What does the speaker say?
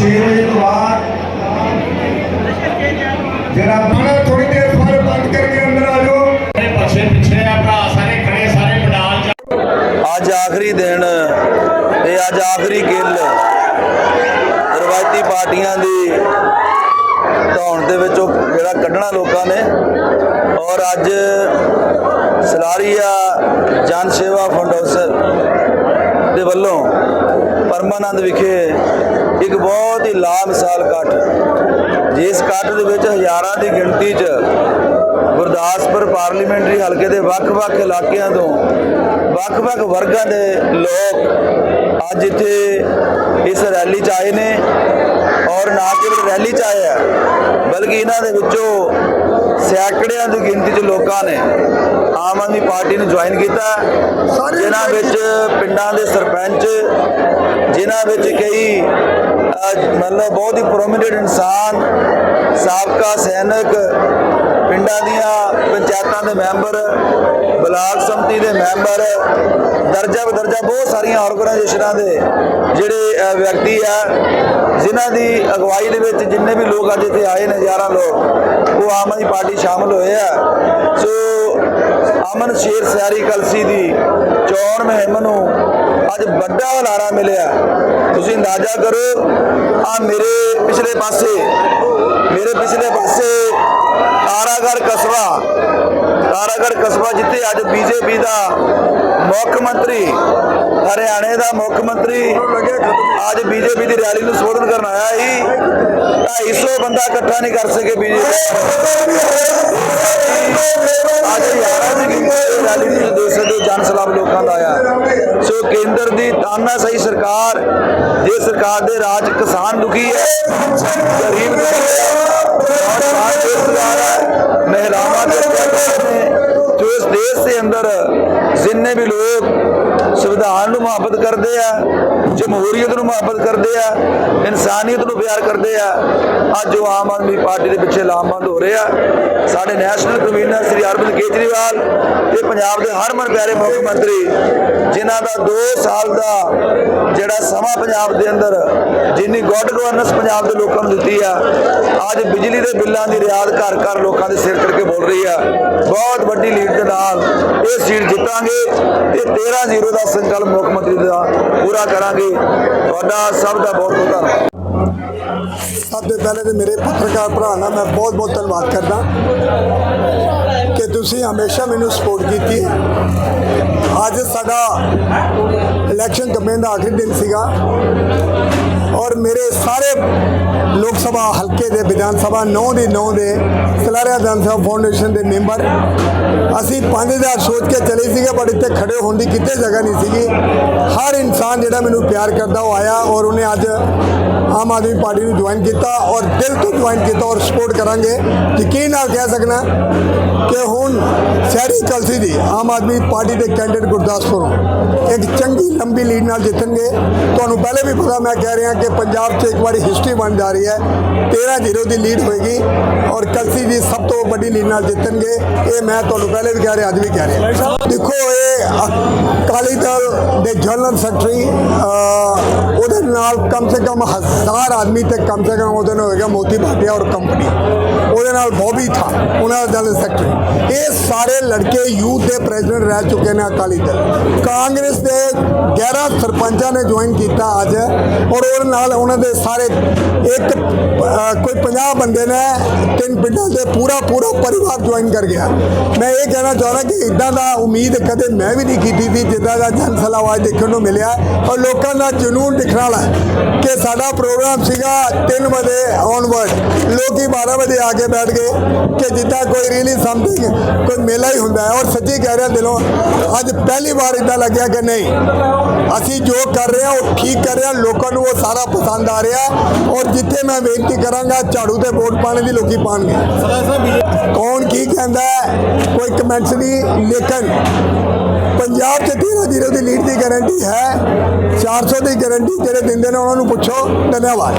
6 ਵਜੇ ਤੋਂ ਬਾਅਦ ਜਰਾ ਬਣਾ ਥੋੜੀ ਦੇਰ ਫਾਰ ਬੰਦ ਕਰਕੇ ਅੰਦਰ ਆ ਜਾਓ। ਇਹ ਪਛੇ ਪਿੱਛੇ ਆ ਭਰਾ ਸਾਰੇ ਖੜੇ ਸਾਰੇ ਮਡਾਲ ਅੱਜ ਆਖਰੀ ਦਿਨ ਤੇ ਅੱਜ ਆਖਰੀ ਗਿੱਲ। ਰਵਾਇਤੀ ਪਾਰਟੀਆਂ ਦੀ ਧੌਣ ਦੇ ਵਿੱਚ ਉਹ ਜਿਹੜਾ ਕੱਢਣਾ ਲੋਕਾਂ ਨੇ। ਔਰ ਅੱਜ ਸਲਾਰੀਆ ਜਨ ਸੇਵਾ ਫੰਡ ਹਾਊਸ ਦੇ ਵੱਲੋਂ ਪਰਮਾਨੰਦ ਵਿਖੇ ਇੱਕ ਬਹੁਤ ਹੀ ਲਾ ਮਿਸਾਲ ਇਕੱਠ। ਜਿਸ ਇਕੱਠ ਦੇ ਵਿੱਚ ਹਜ਼ਾਰਾਂ ਦੀ ਗਿਣਤੀ 'ਚ ਗੁਰਦਾਸਪੁਰ ਪਾਰਲੀਮੈਂਟਰੀ ਹਲਕੇ ਦੇ ਵੱਖ-ਵੱਖ ਇਲਾਕਿਆਂ ਤੋਂ ਵੱਖ-ਵੱਖ ਵਰਗਾਂ ਦੇ ਲੋਕ ਅੱਜ ਇੱਥੇ ਇਸ ਰੈਲੀ 'ਚ ਆਏ ਨੇ ਔਰ ਨਾ ਕੇਵਲ ਰੈਲੀ 'ਚ ਆਏ ਆ ਬਲਕਿ ਇਹਨਾਂ ਦੇ ਵਿੱਚੋਂ ਸੈਂਕੜਿਆਂ ਦੀ ਗਿਣਤੀ 'ਚ ਲੋਕਾਂ ਨੇ ਆਮ ਆਦਮੀ ਪਾਰਟੀ ਨੂੰ ਜੁਆਇਨ ਕੀਤਾ। ਜਿਨ੍ਹਾਂ ਵਿੱਚ ਪਿੰਡਾਂ ਦੇ ਸਰਪੰਚ ਜਿਨ੍ਹਾਂ ਵਿੱਚ ਕਈ ਮਤਲਬ ਬਹੁਤ ਹੀ ਪ੍ਰੋਮਿਨੈਂਟ ਇਨਸਾਨ, ਸਾਬਕਾ ਸੈਨਿਕ, ਪਿੰਡਾਂ ਦੀਆਂ ਪੰਚਾਇਤਾਂ ਦੇ ਮੈਂਬਰ, ਬਲਾਕ ਸੰਮਤੀ ਦੇ ਮੈਂਬਰ, ਦਰਜਾ ਬਦਰਜਾ ਬਹੁਤ ਸਾਰੀਆਂ ਆਰਗੇਨਾਈਜੇਸ਼ਨਾਂ ਦੇ ਜਿਹੜੇ ਵਿਅਕਤੀ ਆ, ਜਿਨ੍ਹਾਂ ਦੀ ਅਗਵਾਈ ਦੇ ਵਿੱਚ ਜਿੰਨੇ ਵੀ ਲੋਕ ਅੱਜ ਇੱਥੇ ਆਏ ਨੇ 11 ਲੋਕ, ਉਹ ਆਮ ਆਦਮੀ ਪਾਰਟੀ ਸ਼ਾਮਲ ਹੋਏ ਆ। ਸੋ ਅਮਨ ਸ਼ੇਰ ਸਿਆਰੀ ਕਲਸੀ ਦੀ ਚੋਣ ਮੁਹਿੰਮ ਨੂੰ ਅੱਜ ਵੱਡਾ ਹਲਾਰਾ ਮਿਲਿਆ। ਤੁਸੀਂ ਅੰਦਾਜ਼ਾ ਕਰੋ ਆ ਮੇਰੇ ਪਿਛਲੇ ਪਾਸੇ, ਮੇਰੇ ਪਿਛਲੇ ਪਾਸੇ ਤਾਰਾਗੜ ਕਸਬਾ ਤਾਰਾਗੜ ਕਸਬਾ ਜਿੱਥੇ ਅੱਜ ਬੀਜੇਪੀ ਦਾ ਮੁੱਖ ਮੰਤਰੀ, ਹਰਿਆਣੇ ਦਾ ਮੁੱਖ ਮੰਤਰੀ ਅੱਜ ਬੀਜੇਪੀ ਦੀ ਰੈਲੀ ਨੂੰ ਸੰਬੋਧਨ ਕਰਨ ਆਇਆ ਸੀ। 250 ਬੰਦਾ ਇਕੱਠਾ ਨਹੀਂ ਕਰ ਸਕੇ ਬੀਜੇਪੀ। ਅੱਜ ਯਾਰਾਂ ਦੀ ਰੈਲੀ ਨੂੰ ਤੁਸੀਂ ਦੇਖ ਸਕਦੇ ਹੋ, ਜਨ ਸਲਾਮ ਲੋਕਾਂ ਦਾ ਆਇਆ। ਸੋ ਕੇਂਦਰ ਦੀ ਤਾਨਾਸ਼ਾਹੀ ਸਰਕਾਰ। ਜੇ ਸਰਕਾਰ ਦੇ ਰਾਜ ਕਿਸਾਨ ਦੁਖੀ ਹੈ, ਗਰੀਬ ਦੁਖੀ ਹੈ ਔਰ ਬਾਹਰ ਬੇਰੁਜ਼ਗਾਰ ਹੈ ਮਹਿਲਾਵਾਂ ਦੇ ਨੇ, ਜੋ ਇਸ ਦੇਸ਼ ਦੇ ਅੰਦਰ ਜਿੰਨੇ ਵੀ ਲੋਕ ਸੰਵਿਧਾਨ ਨੂੰ ਮੁਹੱਬਤ ਕਰਦੇ ਆ, ਜਮਹੂਰੀਅਤ ਨੂੰ ਮੁਹੱਬਤ ਕਰਦੇ ਆ, ਇਨਸਾਨੀਅਤ ਨੂੰ ਪਿਆਰ ਕਰਦੇ ਆ, ਅੱਜ ਉਹ ਆਮ ਆਦਮੀ ਪਾਰਟੀ ਦੇ ਪਿੱਛੇ ਲਾਮਬੰਦ ਹੋ ਰਹੇ ਆ। ਸਾਡੇ ਨੈਸ਼ਨਲ ਕਨਵੀਨਰ ਸ੍ਰੀ ਅਰਵਿੰਦ ਕੇਜਰੀਵਾਲ ਤੇ ਪੰਜਾਬ ਦੇ ਹਰਮਨ ਪਿਆਰੇ ਮੁੱਖ ਮੰਤਰੀ, ਜਿਨ੍ਹਾਂ ਦਾ 2 ਸਾਲ ਦਾ ਜਿਹੜਾ ਸਮਾਂ ਪੰਜਾਬ ਦੇ ਅੰਦਰ, ਜਿੰਨੀ ਗੁੱਡ ਗਵਰਨੈਂਸ ਪੰਜਾਬ ਦੇ ਲੋਕਾਂ ਨੂੰ ਦਿੱਤੀ ਆ, ਅੱਜ ਬਿਜਲੀ ਦੇ ਬਿੱਲਾਂ ਦੀ ਰਿਆਦ ਘਰ ਘਰ ਲੋਕਾਂ ਦੇ ਸਿਰ ਚੜ੍ਹ ਕੇ ਬੋਲ ਰਹੀ ਆ। ਬਹੁਤ ਵੱਡੀ ਲੀਡ ਦੇ ਨਾਲ ਇਹ ਸੀਟ ਜਿੱਤਾਂਗੇ ਤੇ 13-0 ਦਾ ਸੰਕਲਪ ਮੁੱਖ ਮੰਤਰੀ ਦਾ ਪੂਰਾ ਕਰਾਂਗੇ। ਤੁਹਾਡਾ ਸਭ ਦਾ ਬਹੁਤ ਬਹੁਤ ਧੰਨਵਾਦ। ਸਭ ਤੋਂ ਪਹਿਲੇ ਤੇ ਮੇਰੇ ਪੱਤਰਕਾਰ ਭਰਾ ਦਾ ਮੈਂ ਬਹੁਤ ਬਹੁਤ ਧੰਨਵਾਦ ਕਰਦਾ ਕਿ ਤੁਸੀਂ ਹਮੇਸ਼ਾ ਮੈਨੂੰ ਸਪੋਰਟ ਕੀਤੀ ਹੈ। ਅੱਜ ਸਾਡਾ ਇਲੈਕਸ਼ਨ ਕੈਂਪੇਨ ਦਾ ਆਖਰੀ ਦਿਨ ਸੀਗਾ। ਔਰ ਮੇਰੇ ਸਾਰੇ ਲੋਕ ਸਭਾ ਹਲਕੇ ਦੇ, ਵਿਧਾਨ ਸਭਾ 9 ਦੇ 9 ਦੇ, ਸਲਾਰਿਆ ਵਿਧਾਨ ਸਭਾ ਫਾਊਂਡੇਸ਼ਨ ਦੇ ਮੈਂਬਰ ਅਸੀਂ 5000 ਸੋਚ ਕੇ ਚਲੇ ਸੀਗੇ ਪਰ ਇੱਥੇ ਖੜੇ ਹੋਣ ਦੀ ਕਿਤੇ ਜਗ੍ਹਾ ਨਹੀਂ ਸੀਗੀ। ਹਰ ਇਨਸਾਨ ਜਿਹੜਾ ਮੈਨੂੰ ਪਿਆਰ ਕਰਦਾ, ਉਹ ਆਇਆ ਔਰ ਉਹਨੇ ਅੱਜ ਆਮ ਆਦਮੀ ਪਾਰਟੀ ਨੂੰ ਜੁਆਇਨ ਕੀਤਾ ਔਰ ਦਿਲ ਤੋਂ ਜੁਆਇਨ ਕੀਤਾ ਔਰ ਸਪੋਰਟ ਕਰਾਂਗੇ। ਯਕੀਨ ਨਾਲ ਕਹਿ ਸਕਣਾ ਕਿ ਹੁਣ ਸ਼ਹਿਰੀ ਕਲਸੀ ਦੀ ਆਮ ਆਦਮੀ ਪਾਰਟੀ ਦੇ ਕੈਂਡੀਡੇਟ ਗੁਰਦਾਸਪੁਰੋਂ ਇੱਕ ਚੰਗੀ ਲੰਬੀ ਲੀਡ ਨਾਲ ਜਿੱਤਣਗੇ। ਤੁਹਾਨੂੰ ਪਹਿਲੇ ਵੀ ਪਤਾ ਮੈਂ ਕਹਿ ਰਿਹਾ ਕਿ ਪੰਜਾਬ 'ਚ ਇੱਕ ਵਾਰੀ ਹਿਸਟਰੀ ਬਣ ਜਾ ਰਹੀ ਹੈ। 13-0 ਦੀ ਲੀਡ ਹੋਏਗੀ ਔਰ ਕਲਸੀ ਦੀ ਸਭ ਤੋਂ ਵੱਡੀ ਲੀਡ ਨਾਲ ਜਿੱਤਣਗੇ। ਇਹ ਮੈਂ ਤੁਹਾਨੂੰ ਪਹਿਲੇ ਵੀ ਕਹਿ ਰਿਹਾ, ਅੱਜ ਵੀ ਕਹਿ ਰਿਹਾ। ਦੇਖੋ ਇਹ ਅਕਾਲੀ ਦਲ ਦੇ ਜਨਰਲ ਸੈਕਟਰੀ ਉਹਦੇ ਨਾਲ ਕਮ ਸੇ ਕਮ ਹਜ਼ਾਰ ਆਦਮੀ ਤੇ ਕਮ ਸੇ ਕਮ ਉਹਦੇ ਨਾਲ ਹੋਏਗਾ ਮੋਤੀ ਭਾਟਿਆ ਔਰ ਕੰਪਨੀ ਉਹਦੇ ਨਾਲ ਬੋਬੀ ਥਾ, ਉਹਨਾਂ ਦਾ ਜਨਰਲ ਸੈਕਟਰੀ ਇਹ ਸਾਰੇ ਲੜਕੇ ਯੂਥ ਦੇ ਪ੍ਰੈਜ਼ੀਡੈਂਟ ਰਹਿ ਚੁੱਕੇ ਨੇ ਅਕਾਲੀ ਦਲ। ਕਾਂਗਰਸ ਦੇ 11 ਸਰਪੰਚਾਂ ਨੇ ਜੁਆਇਨ ਕੀਤਾ ਅੱਜ, ਔਰ ਉਹਦੇ ਨਾਲ ਉਹਨਾਂ ਦੇ ਸਾਰੇ ਇੱਕ ਕੋਈ 50 ਬੰਦੇ ਨੇ, ਤਿੰਨ ਪਿੰਡਾਂ ਦੇ ਪੂਰਾ ਪੂਰਾ ਪਰਿਵਾਰ ਜੁਆਇਨ ਕਰ ਗਿਆ। ਮੈਂ ਇਹ ਕਹਿਣਾ ਚਾਹੁੰਦਾ ਕਿ ਇਦਾਂ ਦਾ ਉਮੀਦ ਕਦੇ ਮੈਂ ਵੀ ਨਹੀਂ ਕੀਤੀ ਸੀ, ਜਿੱਦਾਂ ਦਾ ਜਨਸਲਾਵਾਜ਼ ਦੇਖਣ ਨੂੰ ਮਿਲਿਆ। ਔਰ ਲੋਕਾਂ ਦਾ ਜਨੂਨ ਦਿਖਣ ਵਾਲਾ ਕਿ ਸਾਡਾ ਪ੍ਰੋਗਰਾਮ ਸੀਗਾ 3 ਵਜੇ ਔਨਵਰਡ ਲੋਕੀ 12 ਵਜੇ ਆ ਕੇ ਬੈਠ ਗਏ ਕਿ ਜਿੱਦਾਂ ਕੋਈ ਰੀਲੀ ਸਮਥਿੰਗ ਕੋਈ ਮੇਲਾ ਹੀ ਹੁੰਦਾ ਹੈ। ਔਰ ਸੱਚੀ ਕਹਿ ਰਿਹਾ ਦਿਲੋਂ, ਅੱਜ ਪਹਿਲੀ ਵਾਰ ਇਦਾਂ ਲੱਗਿਆ ਕਿ ਨਹੀਂ। ਅਸੀਂ ਜੋ ਕਰ ਰਹੇ ਹਾਂ, ਉਹ ਠੀਕ ਕਰ ਰਹੇ ਹਾਂ। ਲੋਕਾਂ ਨੂੰ ਉਹ ਸਾਰਾ ਪਸੰਦ ਆ ਰਿਹਾ। ਔਰ ਜਿੱਥੇ ਮੈਂ ਬੇਨਤੀ ਕਰਾਂਗਾ, ਝਾੜੂ ਤੇ ਵੋਟ ਪਾਣੇ ਦੀ ਲੋਕੀ ਪਾਣਗੇ ਕੌਣ ਕੀ ਕਹਿੰਦਾ ਕੋਈ ਕਮੈਂਟਸ ਨਹੀਂ। ਲੇਕਿਨ ਪੰਜਾਬ 'ਚ 13 ਦੀ ਲੀਡ ਦੀ ਗਾਰੰਟੀ ਹੈ। 400 ਦੀ ਗਾਰੰਟੀ ਜਿਹੜੇ ਦਿੰਦੇ ਨੇ, ਉਹਨਾਂ ਨੂੰ ਪੁੱਛੋ। ਧੰਨਵਾਦ।